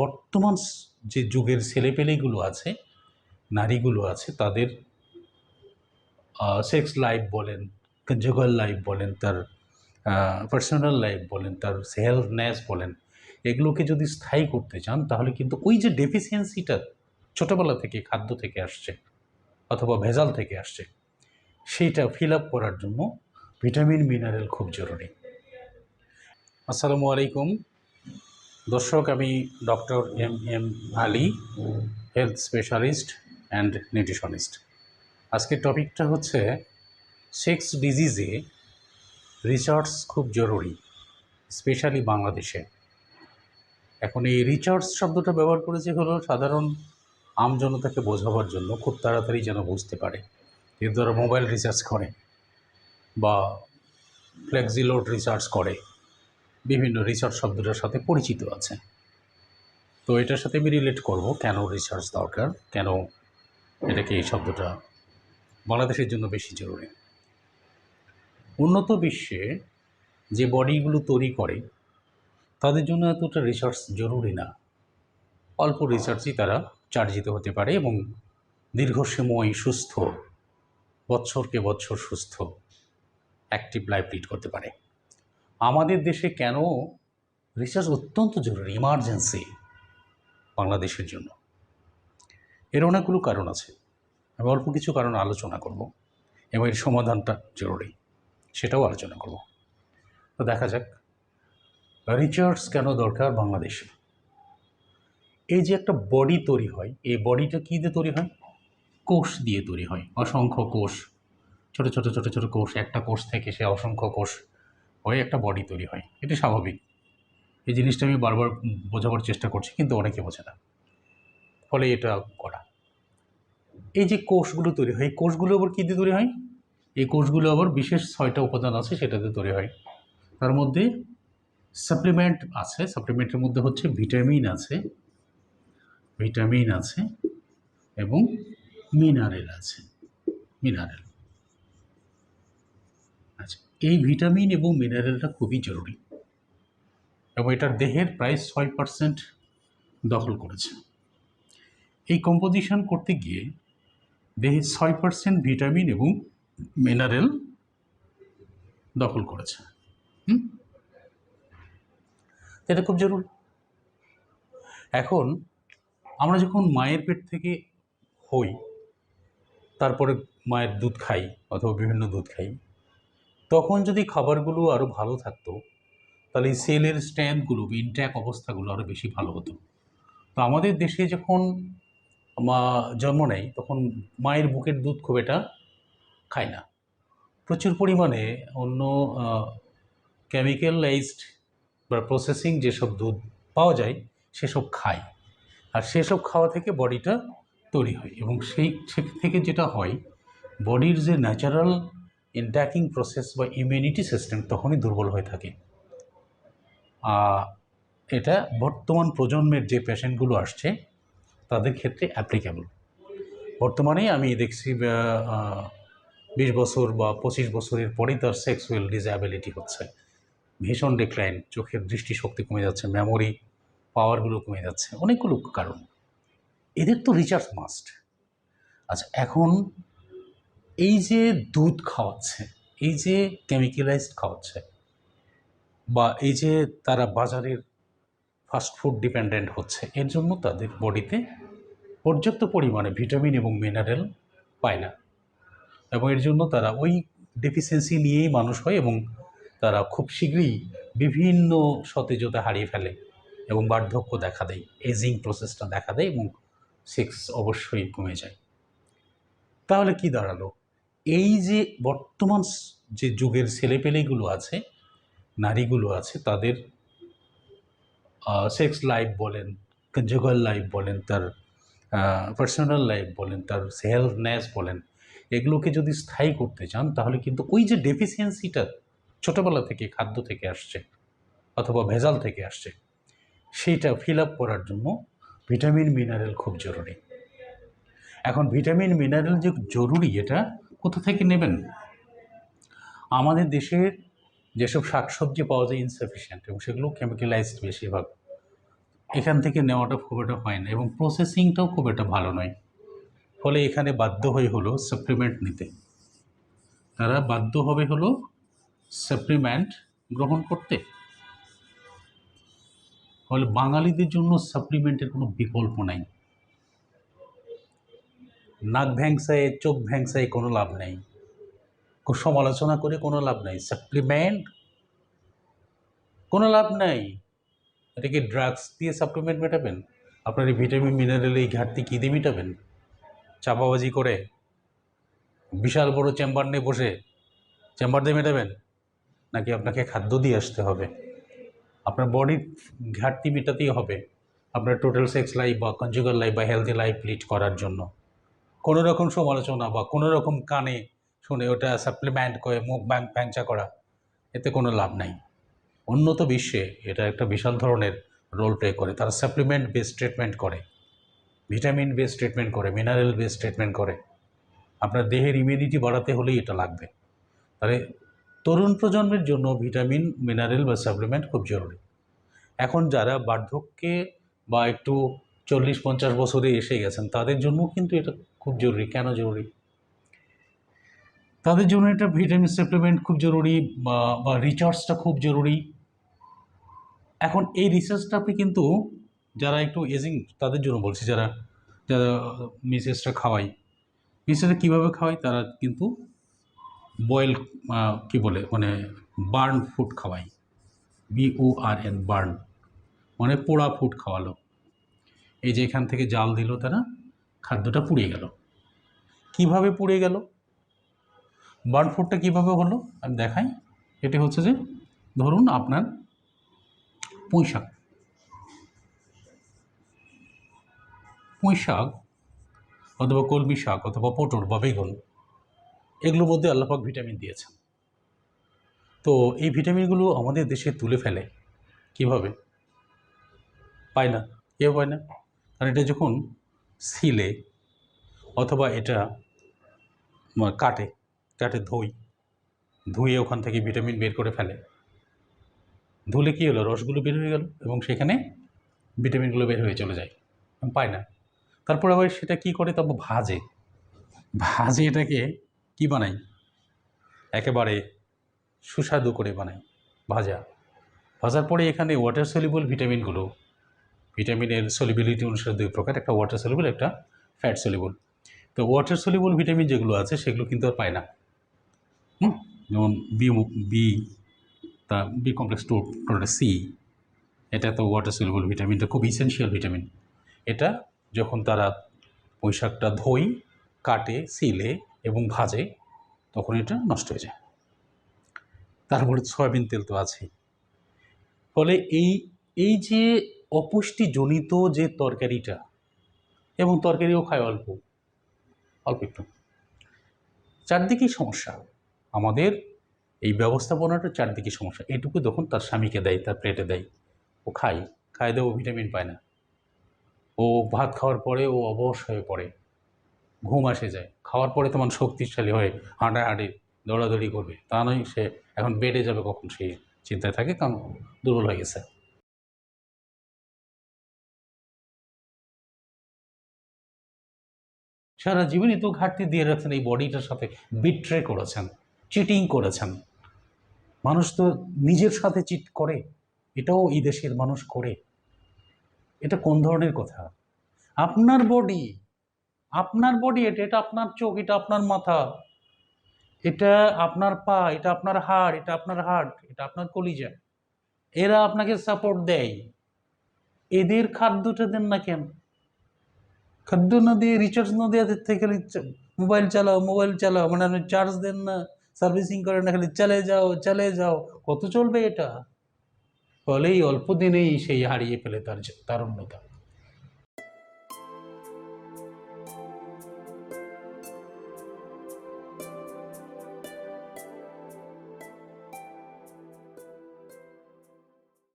বর্তমান যে যুগের ছেলেপেলেগুলো আছে, নারীগুলো আছে, তাদের সেক্স লাইফ বলেন কনজুগাল লাইফ বলেন, তার পার্সোনাল লাইফ বলেন, তার হেলথনেস বলেন, এগুলোকে যদি স্থায়ী করতে চান, তাহলে কিন্তু ওই যে ডেফিসিয়েন্সিটা ছোটোবেলা থেকে, খাদ্য থেকে আসছে, অথবা ভেজাল থেকে আসছে, সেইটা ফিল আপ করার জন্য ভিটামিন মিনারেল খুব জরুরি। আসসালামু আলাইকুম। দর্শক, আমি doctor M M Ali, health specialist and nutritionist. আজকের টপিকটা হচ্ছে, সেক্স ডিজিজে রিসার্চ খুব জরুরি, স্পেশালি বাংলাদেশে। এখন এই রিচার্জ শব্দটা ব্যবহার করেছে হলো, সাধারণ আমজনতাকে বোঝাবার জন্য খুব তাড়াতাড়ি যেন বুঝতে পারে। এর দ্বারা মোবাইল রিচার্জ করে বা ফ্লেক্সিলোড রিচার্জ করে বিভিন্ন রিসার্চ শব্দটার সাথে পরিচিত আছে। তো এটার সাথে আমি রিলেট করব কেন রিসার্চ দরকার, কেন এটাকে এই শব্দটা বাংলাদেশের জন্য বেশি জরুরি। উন্নত বিশ্বে যে বডিগুলো তৈরি করে, তাদের জন্য এতটা রিসার্চ জরুরি না। অল্প রিসার্চই তারা চার্জিত হতে পারে এবং দীর্ঘ সময় সুস্থ বছরকে বছর সুস্থ অ্যাক্টিভ লাইফ লিড করতে পারে। আমাদের দেশে কেন রিসার্চ অত্যন্ত জরুরি ইমার্জেন্সি বাংলাদেশের জন্য? এর অনেকগুলো কারণ আছে। আমি অল্প কিছু কারণ আলোচনা করব এবং এর সমাধানটা জরুরি, সেটাও আলোচনা করব। তো দেখা যাক রিচার্জ কেন দরকার বাংলাদেশে? এই যে একটা বডি তৈরি হয়, এই বডিটা কী দিয়ে তৈরি হয়? কোষ দিয়ে তৈরি হয়, অসংখ্য কোষ, ছোট ছোট ছোট ছোট কোষ, একটা কোষ থেকে সে অসংখ্য কোষ হয়ে একটা বডি তৈরি হয়। এটা স্বাভাবিক। এই জিনিসটা আমি বারবার বোঝাবার চেষ্টা করছি, কিন্তু অনেকে বোঝে না। ফলে এটা করা। এই যে কোষগুলো তৈরি হয়, এই কোষগুলো আবার কী দিয়ে তৈরি হয়? এই কোষগুলো আবার বিশেষ ছয়টা উপাদান আছে সেটাতে তৈরি হয়। তার মধ্যে সাপ্লিমেন্ট আছে সাপ্লিমেন্টের মধ্যে হচ্ছে ভিটামিন আছে ভিটামিন আছে এবং মিনারেল আছে। মিনারেল এই ভিটামিন এবং মিনারেলটা খুবই জরুরি। এবং এটার দেহের প্রায় ছয় পার্সেন্ট দখল করেছে। এই কম্পোজিশন করতে গিয়ে দেহের ছয় পার্সেন্ট ভিটামিন এবং মিনারেল দখল করেছে। এটা খুব জরুরি। এখন আমরা যখন মায়ের পেট থেকে হই, তারপরে মায়ের দুধ খাই অথবা বিভিন্ন দুধ খাই তখন যদি খাবারগুলো আরও ভালো থাকতো, তাহলে এই সেলের স্ট্যান্ডগুলো ইনট্যাক অবস্থাগুলো আরও বেশি ভালো হতো। তো আমাদের দেশে যখন মা জন্ম নেয়, তখন মায়ের বুকের দুধ খুব এটা খায় না। প্রচুর পরিমাণে অন্য কেমিক্যালাইজড বা প্রসেসিং যেসব দুধ পাওয়া যায়, সেসব খায়। আর সেসব খাওয়া থেকে বডিটা তৈরি হয় এবং সেই থেকে যেটা হয়, বডির যে ন্যাচারাল ইনট্যাকিং প্রসেস বা ইমিউনিটি সিস্টেম তখনই দুর্বল হয়ে থাকে। এটা বর্তমান প্রজন্মের যে পেশেন্টগুলো আসছে, তাদের ক্ষেত্রে অ্যাপ্লিকেবল বর্তমানে আমি দেখছি বিশ বছর বা পঁচিশ বছরের পরেই তার সেক্সুয়াল ডিসঅ্যাবিলিটি হচ্ছে। ভীষণ ডিক্লাইন চোখের দৃষ্টিশক্তি কমে যাচ্ছে মেমোরি পাওয়ারগুলো কমে যাচ্ছে, অনেকগুলো কারণ। এদের তো রিচার্জ মাস্ট আচ্ছা এখন এই যে দুধ খাওয়াচ্ছে, এই যে কেমিক্যালাইজড খাওয়াচ্ছে, বা এই যে তারা বাজারের ফাস্টফুড ডিপেন্ডেন্ট হচ্ছে, এর জন্য তাদের বডিতে পর্যাপ্ত পরিমাণে ভিটামিন এবং মিনারেল পায় না। এবং এর জন্য তারা ওই ডেফিসিয়েন্সি নিয়েই মানুষ হয় এবং তারা খুব শীঘ্রই বিভিন্ন সতেজতা হারিয়ে ফেলে এবং বার্ধক্য দেখা দেয় এজিং প্রসেসটা দেখা দেয় এবং সেক্স অবশ্যই কমে যায়। তাহলে কি দাঁড়াল? এই যে বর্তমান যে যুগের ছেলেপেলেগুলো আছে, নারীগুলো আছে, তাদের সেক্স লাইফ বলেন কনজুগাল লাইফ বলেন, তার পার্সোনাল লাইফ বলেন, তার হেলথনেস বলেন, এগুলোকে যদি স্থায়ী করতে চান, তাহলে কিন্তু ওই যে ডেফিসিয়েন্সিটা ছোটোবেলা থেকে খাদ্য থেকে আসছে, অথবা ভেজাল থেকে আসছে, সেইটা ফিল আপ করার জন্য ভিটামিন মিনারেল খুব জরুরি। এখন ভিটামিন মিনারেল যে জরুরি, এটা কোথা থেকে নেবেন? আমাদের দেশের যেসব শাকসবজি পাওয়া যায় ইনসাফিসিয়েন্ট এবং সেগুলো কেমিক্যালাইজড বেশিরভাগ। এখান থেকে নেওয়াটা খুব একটা হয় না এবং প্রসেসিংটাও খুব একটা ভালো নয়। ফলে এখানে বাধ্য হয়ে হলো সাপ্লিমেন্ট নিতে। তারা বাধ্য হবে হলো সাপ্লিমেন্ট গ্রহণ করতে। ফলে বাঙালিদের জন্য সাপ্লিমেন্টের কোনো বিকল্প নাই। নাক ভ্যাংসায়, চোখ ভ্যাংসায় কোনো লাভ নেই। সমালোচনা করে কোনো লাভ নাই। সাপ্লিমেন্ট কোনো লাভ নাই। এটা কি ড্রাগস দিয়ে সাপ্লিমেন্ট মেটাবেন? আপনার এই ভিটামিন, মিনারেল, এই ঘাটতি কী দিয়ে মেটাবেন? চাপাবাজি করে বিশাল বড় চেম্বার নিয়ে বসে চেম্বার দিয়ে মেটাবেন? নাকি আপনাকে খাদ্য দিয়ে আসতে হবে? আপনার বডির ঘাটতি মেটাতেই হবে। আপনার টোটাল সেক্স লাইফ বা কনজুগাল লাইফ বা হেলদি লাইফ লিড করার জন্য। কোনো রকম সমালোচনা বা কোনো রকম কানে শুনে ওটা সাপ্লিমেন্ট করে, মুখ ব্যাং ব্যাংচা করা, এতে কোনো লাভ নাই। উন্নত বিশ্বে এটা একটা বিশাল ধরনের রোল প্লে করে। তারা সাপ্লিমেন্ট বেস ট্রিটমেন্ট করে ভিটামিন বেস ট্রিটমেন্ট করে মিনারেল বেস ট্রিটমেন্ট করে। আপনার দেহের ইমিউনিটি বাড়াতে হলেই এটা লাগবে। তাহলে তরুণ প্রজন্মের জন্য ভিটামিন মিনারেল বা সাপ্লিমেন্ট খুব জরুরি। এখন যারা বার্ধক্যে বা একটু চল্লিশ পঞ্চাশ বছরে এসে গেছেন, তাদের জন্য কিন্তু এটা খুব জরুরি, কেন জরুরি? তাদের জন্য এটা ভিটামিন সাপ্লিমেন্ট খুব জরুরি, বা রিচার্জটা খুব জরুরি। এখন এই রিসার্চটা আপনি কিন্তু যারা একটু এজিং তাদের জন্য বলছি, যারা যারা মিসেসটা খাওয়াই মিসেসটা কীভাবে খাওয়াই তারা কিন্তু বয়েল কি বলে মানে বার্ন ফুড খাওয়াই আর এন বার্ন মানে পোড়া ফুড খাওয়ালো। এই যে এখান থেকে জাল দিল তারা খাদ্যটা পুড়ে গেল। কীভাবে পুড়ে গেল? বার্ন ফুডটা কীভাবে হলো? আমি দেখাই। এটি হচ্ছে যে, ধরুন আপনার পুঁই শাক পুঁই শাক অথবা কলমি শাক অথবা পটল বা বেগুন, এগুলোর মধ্যে আল্লাপাক ভিটামিন দিয়েছেন। তো এই ভিটামিনগুলো আমাদের দেশে তুলে ফেলে। কীভাবে? পায় না। কেউ পায় না। কারণ এটা যখন সিলে অথবা এটা কাটে কাটে ধুই, ধুয়ে ওখান থেকে ভিটামিন বের করে ফেলে। ধুলে কী হলো? রসগুলো বের হয়ে গেল এবং সেখানে ভিটামিনগুলো বের হয়ে চলে যায়। পায় না। তারপর আবার সেটা কী করে? তারপর ভাজে। ভাজে এটাকে কি বানাই? একেবারে সুস্বাদু করে বানাই ভাজা। ভাজার পরে এখানে ওয়াটার সলিবল ভিটামিনগুলো ভিটামিনের সলিবিলিটি অনুসারে দুই প্রকার, একটা ওয়াটার সলিবল একটা ফ্যাট সলিবল তো ওয়াটার সলিবল ভিটামিন যেগুলো আছে, সেগুলো কিন্তু আর পায় না। হুম? যেমন বি বি তা বি কমপ্লেক্স টু টোটা সি এটা তো ওয়াটার সলিবল ভিটামিনটা খুব ইসেনশিয়াল ভিটামিন এটা যখন তারা পোশাকটা ধোই কাটে, সিলে এবং ভাজে, তখন এটা নষ্ট হয়ে যায়। তারপরে সয়াবিন তেল তো আছেই। ফলে এই এই যে অপুষ্টিজনিত যে তরকারিটা, এবং তরকারিও খায় অল্প অল্প একটু। চারদিকেই সমস্যা। আমাদের এই ব্যবস্থাপনাটা চারদিকে সমস্যা। এটুকু যখন তার স্বামীকে দেয়, তার প্লেটে দেয়, ও খায় খায় দেয়, ও ভিটামিন পায় না। ও ভাত খাওয়ার পরে ও অবশ হয়ে পড়ে, ঘুম আসে যায়। খাওয়ার পরে তোমার শক্তিশালী হয়ে হাঁটাহাঁটি, দৌড়াদৌড়ি করবে। তা নয়, সে এখন বেডে যাবে কখন সে চিন্তায় থাকে, কারণ দুর্বল হয়ে গেছে। সারা জীবনই তো ঘাটতি দিয়ে রাখছেন, এই বডিটার সাথে বিট্রে করেছেন চিটিং করেছেন। মানুষ তো নিজের সাথে চিট করে, এটাও এই দেশের মানুষ করে। এটা কোন ধরনের কথা? আপনার বডি আপনার বডি এটা এটা আপনার চোখ, এটা আপনার মাথা, এটা আপনার পা, এটা আপনার হাড়, এটা আপনার হার্ট এটা আপনার কলিজা। এরা আপনাকে সাপোর্ট দেয়। এদের খাদ্যটা দেন না কেন? খাদ্য না দিয়ে রিচার্জ না দিয়ে থেকে মোবাইল চালাও মোবাইল চালাও মানে আপনি চার্জ দেন না সার্ভিসিং করেন না, খালি চলে যাও চলে যাও, কত চলবে এটা? ফলে এই অল্প দিনেই সেই হারিয়ে ফেলে তার তারুণ্যতা।